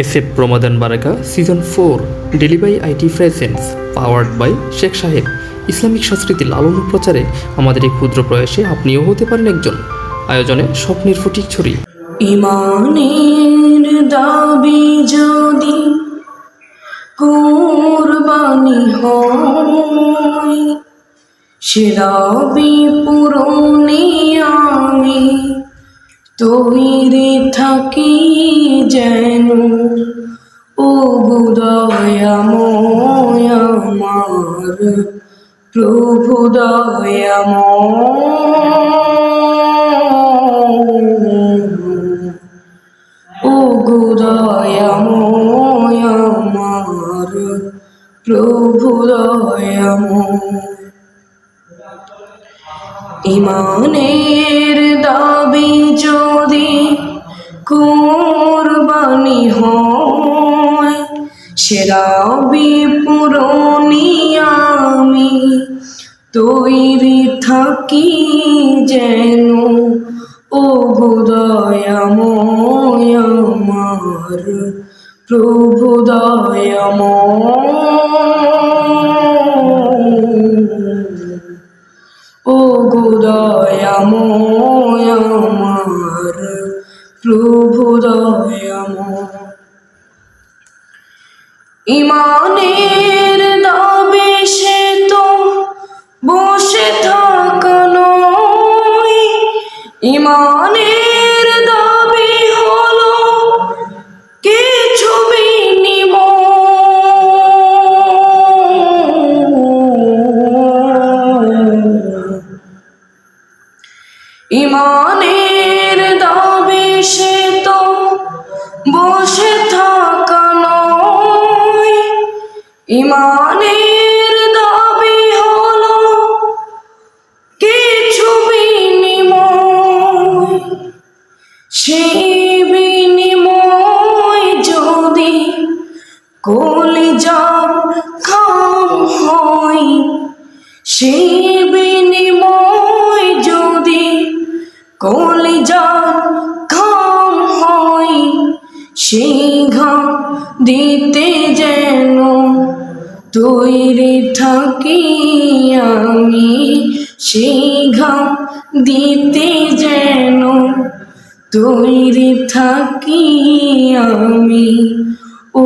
S F প্রমাদান বারাকা, season four delivery IT presents powered by Sheikh সাহেব। Islamic সংস্কৃতি লালন প্রচারে আমাদের এই ক্ষুদ্র প্রয়াসে আপনিও হতে পারেন একজন। আয়োজনে স্বপ্নের ফটিক ছড়ি। ইমানের দাবি যদি কোরবানি হয়, সে দাবি পূরণে আমি তৈরি থাকি যেন। ও গুদয়াময় আমার, প্রভু দয়াময়। ও গুদয়াময় আমার, প্রভু দয়াময়। ইমানের দাবি যদি সে দাবি পূরণি আমি, তৈরি থাকি যেন ও গুদয়াময় আমার, প্রভু ও গুদয়াময় আমার, প্রভু দয়াময়। ইমানের দাবি সে তো বসে থাকানো ইমানের দাবি হলো কিছু বিনিময়। ইমানের দাবি সে তো বসে থাকা ইমানের দাবি হলো কিছু বিনিময়। সেই বিনিময় যদি কলিজা খাম হয়, সেই বিনিময় যদি কলিজা ঘাম হয় ঘাম দিতে যেন তৈরি থাকি আমি সেই দিতে যেন তৈরি থাকি আমি। ও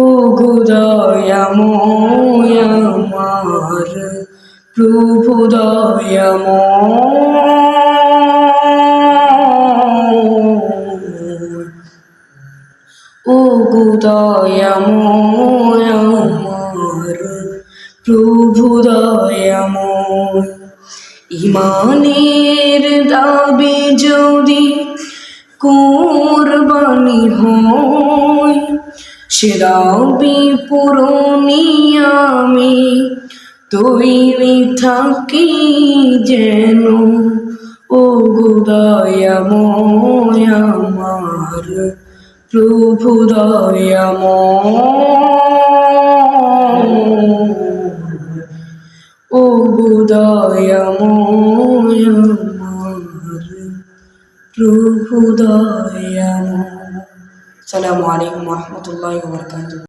আমার, প্রভু দয়াময়। ও গুদয়াময় আমার প্রভু দয়াময়। ইমানের দাবি যদি কোরবানি হয়, সে দাবি পূরণি আমি তৈরি থাকি যেন। ও গুদয়াময় আমার, প্রভু দয়াময়। প্রভু দয়াময় সালামু আলাইকুম রহমতুল্লাহ